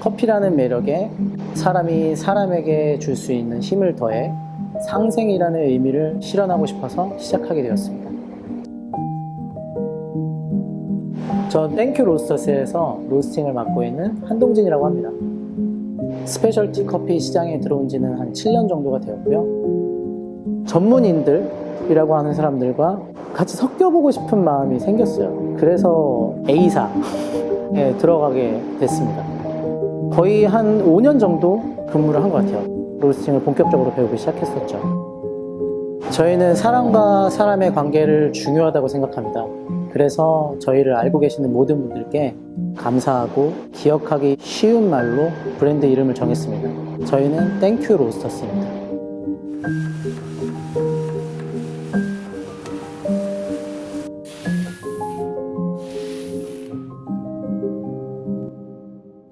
커피라는 매력에 사람이 사람에게 줄 수 있는 힘을 더해 상생이라는 의미를 실현하고 싶어서 시작하게 되었습니다. 전 땡큐 로스터스에서 로스팅을 맡고 있는 한동진이라고 합니다. 스페셜티 커피 시장에 들어온 지는 한 7년 정도가 되었고요. 전문인들이라고 하는 사람들과 같이 섞여보고 싶은 마음이 생겼어요. 그래서 A사에 들어가게 됐습니다. 거의 한 5년 정도 근무를 한 것 같아요. 로스팅을 본격적으로 배우기 시작했었죠. 저희는 사람과 사람의 관계를 중요하다고 생각합니다. 그래서 저희를 알고 계시는 모든 분들께 감사하고 기억하기 쉬운 말로 브랜드 이름을 정했습니다. 저희는 땡큐 로스터스입니다.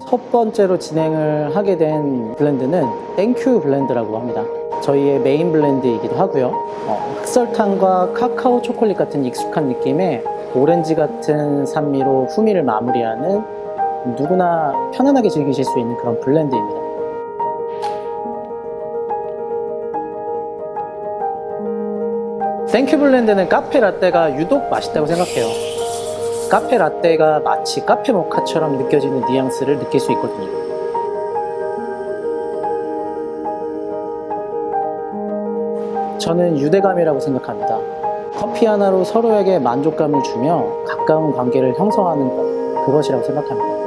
첫 번째로 진행을 하게 된 블렌드는 땡큐 블렌드라고 합니다. 저희의 메인 블렌드이기도 하고요. 어, 흑설탕과 카카오 초콜릿 같은 익숙한 느낌의 오렌지 같은 산미로 후미를 마무리하는 누구나 편안하게 즐기실 수 있는 그런 블렌드입니다. 땡큐 블렌드는 카페 라떼가 유독 맛있다고 생각해요. 카페 라떼가 마치 카페 모카처럼 느껴지는 뉘앙스를 느낄 수 있거든요. 저는 유대감이라고 생각합니다. 커피 하나로 서로에게 만족감을 주며 가까운 관계를 형성하는 것, 그것이라고 생각합니다.